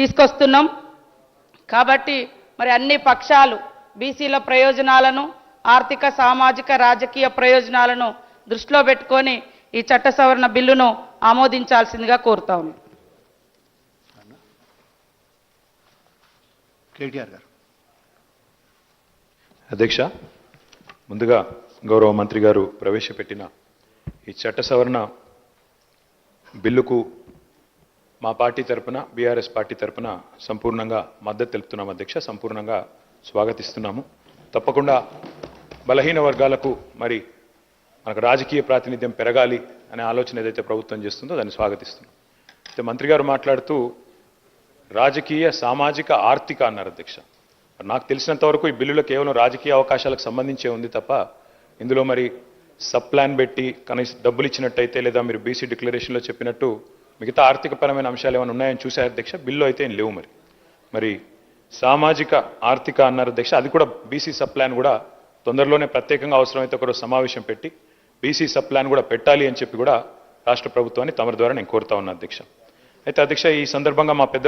తీసుకొస్తున్నాం. కాబట్టి మరి అన్ని పక్షాలు బీసీల ప్రయోజనాలను ఆర్థిక సామాజిక రాజకీయ ప్రయోజనాలను దృష్టిలో పెట్టుకొని ఈ చట్ట సవరణ బిల్లును ఆమోదించాల్సిందిగా కోరుతా ఉన్నాం. కేటీఆర్ గారు. అధ్యక్ష ముందుగా గౌరవ మంత్రి గారు ప్రవేశపెట్టిన ఈ చట్ట సవరణ బిల్లుకు మా పార్టీ తరపున బీఆర్ఎస్ పార్టీ తరపున సంపూర్ణంగా మద్దతు తెలుపుతున్నాం అధ్యక్ష సంపూర్ణంగా స్వాగతిస్తున్నాము. తప్పకుండా బలహీన వర్గాలకు మరి మనకు రాజకీయ ప్రాతినిధ్యం పెరగాలి అనే ఆలోచన ఏదైతే ప్రభుత్వం చేస్తుందో దాన్ని స్వాగతిస్తున్నాం. అయితే మంత్రి గారు మాట్లాడుతూ రాజకీయ సామాజిక ఆర్థిక అన్నారు అధ్యక్ష. నాకు తెలిసినంత వరకు ఈ బిల్లులో కేవలం రాజకీయ అవకాశాలకు సంబంధించే ఉంది తప్ప ఇందులో మరి సబ్ ప్లాన్ పెట్టి కనీసం డబ్బులు ఇచ్చినట్టయితే లేదా మీరు బీసీ డిక్లరేషన్లో చెప్పినట్టు మిగతా ఆర్థికపరమైన అంశాలు ఏమైనా ఉన్నాయని చూశారు అధ్యక్ష బిల్లు అయితే ఏం లేవు మరి. మరి సామాజిక ఆర్థిక అన్నారు అధ్యక్ష అది కూడా బీసీ సబ్ ప్లాన్ కూడా తొందరలోనే ప్రత్యేకంగా అవసరమైతే ఒకరోజు సమావేశం పెట్టి బీసీ సబ్ ప్లాన్ కూడా పెట్టాలి అని చెప్పి కూడా రాష్ట్ర ప్రభుత్వాన్ని తమరి ద్వారా నేను కోరుతా ఉన్నా అధ్యక్ష. అయితే అధ్యక్ష ఈ సందర్భంగా మా పెద్ద